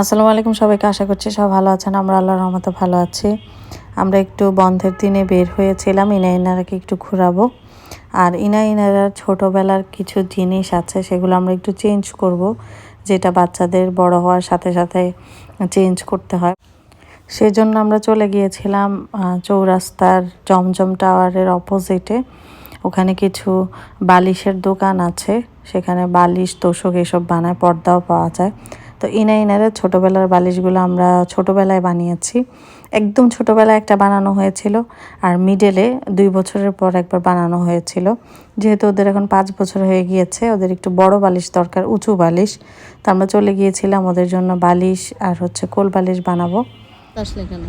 আসসালামু আলাইকুম সবাইকে আশা করছি সব ভালো আছেন। আমরা আল্লাহর রহমতে ভালো আছি। আমরা একটু বন্ধের দিনে বের হয়েছিলাম, ইনা ইনারাকে একটু ঘুরাবো। আর ইনা ইনারার ছোটোবেলার কিছু জিনিস আছে, সেগুলো আমরা একটু চেঞ্জ করব, যেটা বাচ্চাদের বড় হওয়ার সাথে সাথে চেঞ্জ করতে হয়। সেজন্য আমরা চলে গিয়েছিলাম চৌরাস্তার জমজম টাওয়ারের অপোজিটে ওখানে কিছু বালিশের দোকান আছে, সেখানে বালিশ, তোষক এসব বানায় পর্দাও পাওয়া যায়। তো ইনা ইনারের ছোটোবেলার বালিশগুলো আমরা ছোটোবেলায় বানিয়েছি। একদম ছোটোবেলায় একটা বানানো হয়েছিল আর মিডেলে দুই বছরের পর একবার বানানো হয়েছিল। যেহেতু ওদের এখন পাঁচ বছর হয়ে গিয়েছে ওদের একটু বড় বালিশ দরকার উঁচু বালিশ। তো আমরা চলে গিয়েছিলাম ওদের জন্য বালিশ আর হচ্ছে কোল বালিশ বানাবো। আসলে কেন?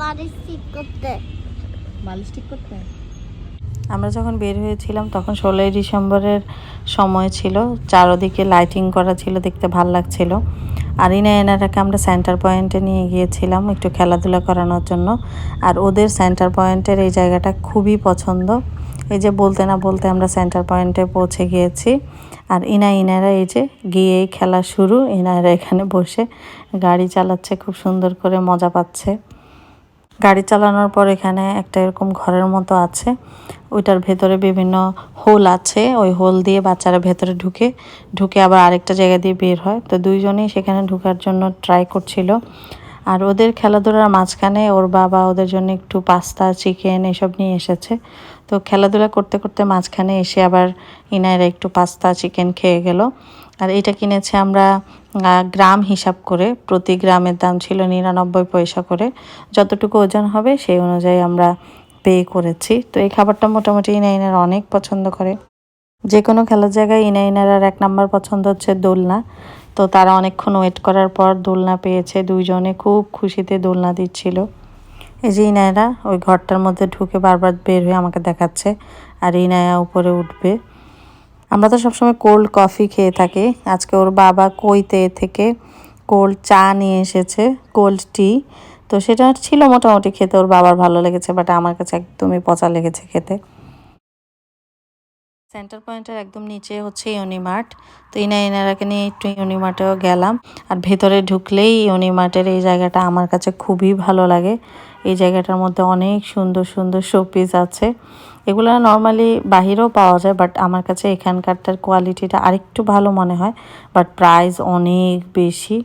বাড়ি ঠিক করতে। বালিশ ঠিক করতে? আমরা যখন বের হয়েছিলাম, তখন ষোলোই ডিসেম্বরের সময় ছিল। চারোদিকে লাইটিং করা ছিল, দেখতে ভালো লাগছিল। আর ইনা এনারাকে আমরা সেন্টার পয়েন্টে নিয়ে গিয়েছিলাম, একটু খেলাধুলা করানোর জন্য। আর ওদের সেন্টার পয়েন্টের এই জায়গাটা খুবই পছন্দ। এই যে বলতে না বলতে আমরা সেন্টার পয়েন্টে পৌঁছে গিয়েছি। আর ইনা ইনারা এই যে গিয়েই খেলা শুরু। ইনারা এখানে বসে গাড়ি চালাচ্ছে, খুব সুন্দর করে মজা পাচ্ছে। গাড়ি চালানোর পর এখানে একটা এরকম ঘরের মতো আছে। ওইটার ভেতরে বিভিন্ন হোল আছে। ওই হোল দিয়ে বাচ্চারা ভেতরে ঢুকে ঢুকে আবার আরেকটা জায়গা দিয়ে বের হয়। তো দুইজনেই সেখানে ঢুকার জন্য ট্রাই করছিল। আর ওদের খেলাধুলার মাঝখানে ওর বাবা ওদের জন্য একটু পাস্তা চিকেন এসব নিয়ে এসেছে। তো খেলাধুলা করতে করতে মাঝখানে এসে আবার ইনায়রা একটু পাস্তা চিকেন খেয়ে গেল। আর এটা কিনেছে আমরা গ্রাম হিসাব করে, প্রতি গ্রামের দাম ছিল নিরানব্বই পয়সা করে। যতটুকু ওজন হবে সেই অনুযায়ী আমরা পে করেছি। তো এই খাবারটা মোটামুটি ইনাইনার অনেক পছন্দ করে। যে কোনো খেলার জায়গায় ইনাইনার এক নাম্বার পছন্দ হচ্ছে দোলনা। তো তারা অনেকক্ষণ ওয়েট করার পর দোলনা পেয়েছে। দুইজনে খুব খুশিতে দোলনা দিচ্ছিল। এই যে ইনায়রা ওই ঘরটার মধ্যে ঢুকে বারবার বের হয়ে আমাকে দেখাচ্ছে। আর ইনায়া উপরে উঠবে। আমরা তো সবসময় কোল্ড কফি খেয়ে থাকি। আজকে ওর বাবা কইতে থেকে কোল্ড চা নিয়ে এসেছে কোল্ড টি তো সেটা ছিল মোটামুটি খেতে, ওর বাবার ভালো লেগেছে বাট আমার কাছে একদমই পচা লেগেছে খেতে। সেন্টার পয়েন্টের একদম নিচে হচ্ছে ইউনিমার্ট। তো ইনা ইনারাকে নিয়ে একটু ইউনিমার্টেও গেলাম। আর ভেতরে ঢুকলেই ইউনিমার্টের এই জায়গাটা আমার কাছে খুবই ভালো লাগে। এই জায়গাটার মধ্যে অনেক সুন্দর সুন্দর শোপিস আছে। এগুলো নর্মালি বাহিরেও পাওয়া যায়, বাট আমার কাছে এখানকারটার কোয়ালিটিটা আরেকটু ভালো মনে হয়। বাট প্রাইস অনেক বেশি।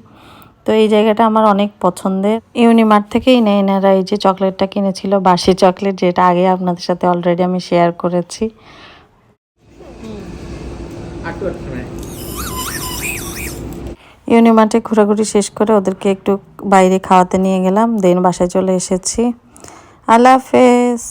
তো এই জায়গাটা আমার অনেক পছন্দের। ইউনিমার্ট থেকেই নেই এনারা এই যে চকলেটটা কিনেছিল, বাসি চকলেট, যেটা আগে আপনাদের সাথে অলরেডি আমি শেয়ার করেছি। ইউনিমার্টে ঘোরাঘুরি শেষ করে ওদেরকে একটু বাইরে খাওয়াতে নিয়ে গেলাম, দেন বাসায় চলে এসেছি। আল্লাহ হাফেজ।